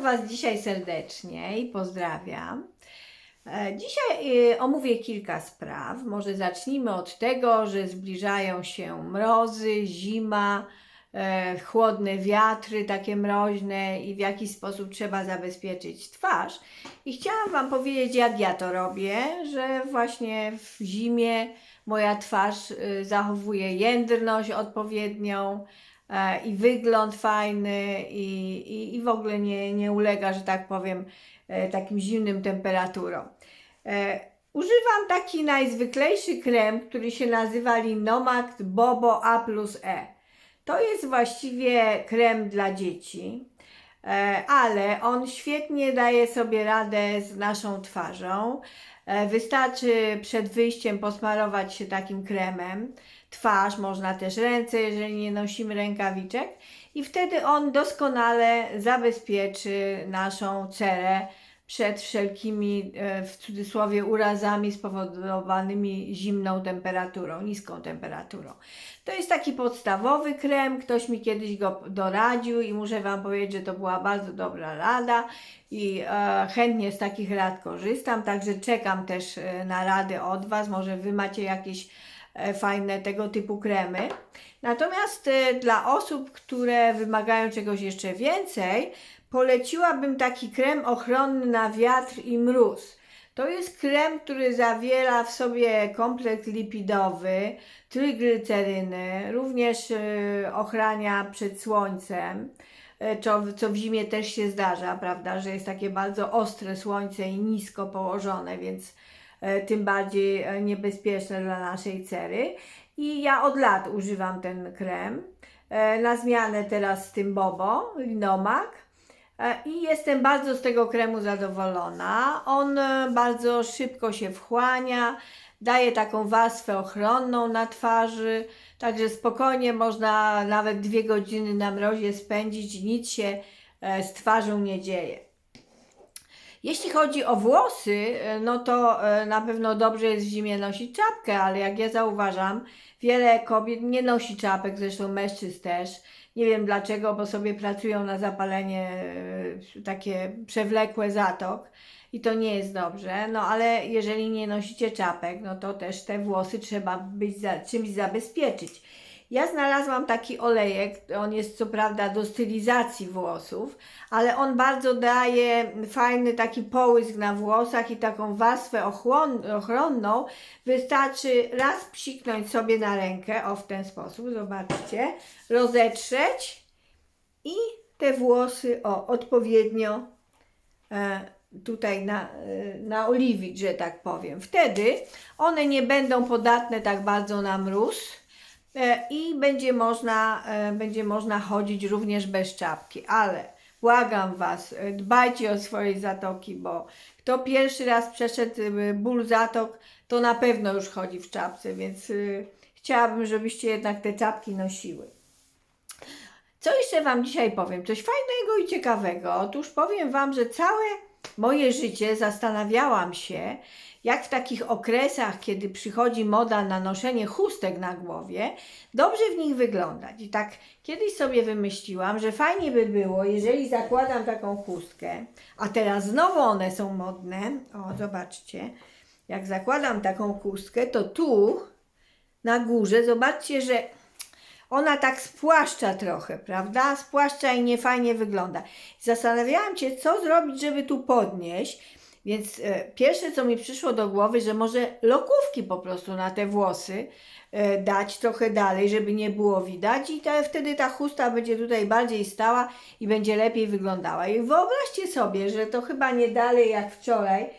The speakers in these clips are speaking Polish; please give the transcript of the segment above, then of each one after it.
Was dzisiaj serdecznie i pozdrawiam. E, Dzisiaj e, omówię kilka spraw. Może zacznijmy od tego, że zbliżają się mrozy, zima, e, chłodne wiatry, takie mroźne i w jaki sposób trzeba zabezpieczyć twarz. I chciałam Wam powiedzieć, jak ja to robię, że właśnie w zimie moja twarz zachowuje jędrność odpowiednią i wygląd fajny i, i, i w ogóle nie, nie ulega, że tak powiem, e, takim zimnym temperaturom. E, Używam taki najzwyklejszy krem, który się nazywa Linomax Bobo A plus E. To jest właściwie krem dla dzieci, e, ale on świetnie daje sobie radę z naszą twarzą. E, Wystarczy przed wyjściem posmarować się takim kremem. Twarz, można też ręce, jeżeli nie nosimy rękawiczek, i wtedy on doskonale zabezpieczy naszą cerę przed wszelkimi, e, w cudzysłowie, urazami spowodowanymi zimną temperaturą, niską temperaturą. To jest taki podstawowy krem, ktoś mi kiedyś go doradził i muszę Wam powiedzieć, że to była bardzo dobra rada i e, chętnie z takich rad korzystam, także czekam też e, na rady od Was, może Wy macie jakieś fajne tego typu kremy. Natomiast e, dla osób, które wymagają czegoś jeszcze więcej, poleciłabym taki krem ochronny na wiatr i mróz. To jest krem, który zawiera w sobie kompleks lipidowy, trygliceryny, również e, ochrania przed słońcem, e, co, w zimie też się zdarza, prawda, że jest takie bardzo ostre słońce i nisko położone, więc e, tym bardziej e, niebezpieczne dla naszej cery. I ja od lat używam ten krem. E, Na zmianę teraz z tym Bobo, Linomax. E, I jestem bardzo z tego kremu zadowolona. On e, bardzo szybko się wchłania, daje taką warstwę ochronną na twarzy, także spokojnie można nawet dwie godziny na mrozie spędzić, nic się e, z twarzą nie dzieje. Jeśli chodzi o włosy, e, no to e, na pewno dobrze jest w zimie nosić czapkę, ale jak ja zauważam, wiele kobiet nie nosi czapek, zresztą mężczyzn też. Nie wiem dlaczego, bo sobie pracują na zapalenie e, takie przewlekłe zatok i to nie jest dobrze. No ale jeżeli nie nosicie czapek, no to też te włosy trzeba być za, czymś zabezpieczyć. Ja znalazłam taki olejek, on jest co prawda do stylizacji włosów, ale on bardzo daje fajny taki połysk na włosach i taką warstwę ochronną. Wystarczy raz psiknąć sobie na rękę, o w ten sposób, zobaczcie, rozetrzeć i te włosy o odpowiednio e, tutaj na, e, naoliwić, że tak powiem. Wtedy one nie będą podatne tak bardzo na mróz i będzie można, e, będzie można chodzić również bez czapki, ale błagam Was, e, dbajcie o swoje zatoki, bo kto pierwszy raz przeszedł e, ból zatok, to na pewno już chodzi w czapce, więc e, chciałabym, żebyście jednak te czapki nosiły. Co jeszcze Wam dzisiaj powiem? Coś fajnego i ciekawego. Otóż powiem Wam, że całe moje życie zastanawiałam się, jak w takich okresach, kiedy przychodzi moda na noszenie chustek na głowie, dobrze w nich wyglądać. I tak kiedyś sobie wymyśliłam, że fajnie by było, jeżeli zakładam taką chustkę, a teraz znowu one są modne. O, zobaczcie. Jak zakładam taką chustkę, to tu na górze, zobaczcie, że ona tak spłaszcza trochę, prawda? Spłaszcza i niefajnie wygląda. Zastanawiałam się, co zrobić, żeby tu podnieść. Więc e, pierwsze, co mi przyszło do głowy, że może lokówki po prostu na te włosy e, dać trochę dalej, żeby nie było widać i te, wtedy ta chusta będzie tutaj bardziej stała i będzie lepiej wyglądała. I wyobraźcie sobie, że to chyba nie dalej jak wczoraj.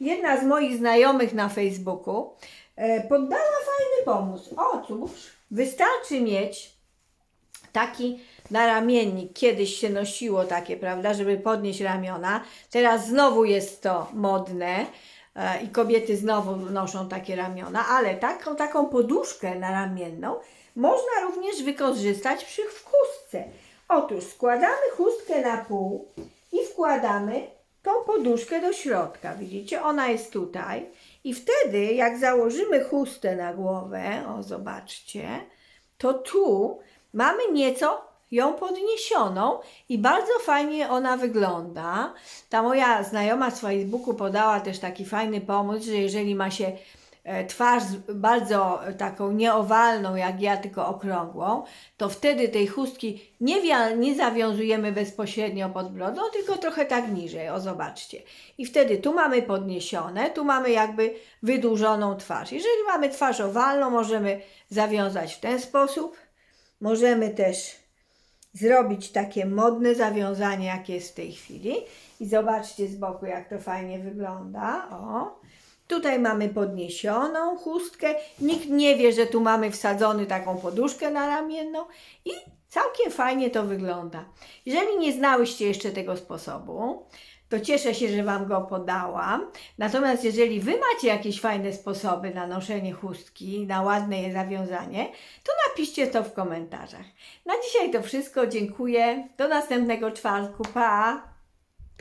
Jedna z moich znajomych na Facebooku poddała fajny pomysł. O, cóż, wystarczy mieć taki naramiennik. Kiedyś się nosiło takie, prawda, żeby podnieść ramiona. Teraz znowu jest to modne e, i kobiety znowu noszą takie ramiona, ale taką, taką poduszkę naramienną można również wykorzystać przy w chustce. Otóż składamy chustkę na pół i wkładamy tą poduszkę do środka. Widzicie, ona jest tutaj. I wtedy, jak założymy chustę na głowę, o zobaczcie, to tu mamy nieco ją podniesioną i bardzo fajnie ona wygląda. Ta moja znajoma z Facebooku podała też taki fajny pomysł, że jeżeli ma się twarz z- bardzo e, taką nieowalną jak ja, tylko okrągłą, to wtedy tej chustki nie, nie zawiązujemy bezpośrednio pod brodą, tylko trochę tak niżej, o zobaczcie. I wtedy tu mamy podniesione, tu mamy jakby wydłużoną twarz. Jeżeli mamy twarz owalną, możemy zawiązać w ten sposób. Możemy też zrobić takie modne zawiązanie, jakie jest w tej chwili. I zobaczcie z boku, jak to fajnie wygląda. O. Tutaj mamy podniesioną chustkę. Nikt nie wie, że tu mamy wsadzony taką poduszkę naramienną i całkiem fajnie to wygląda. Jeżeli nie znałyście jeszcze tego sposobu, to cieszę się, że Wam go podałam. Natomiast jeżeli Wy macie jakieś fajne sposoby na noszenie chustki, na ładne je zawiązanie, to napiszcie to w komentarzach. Na dzisiaj to wszystko. Dziękuję. Do następnego czwartku. Pa!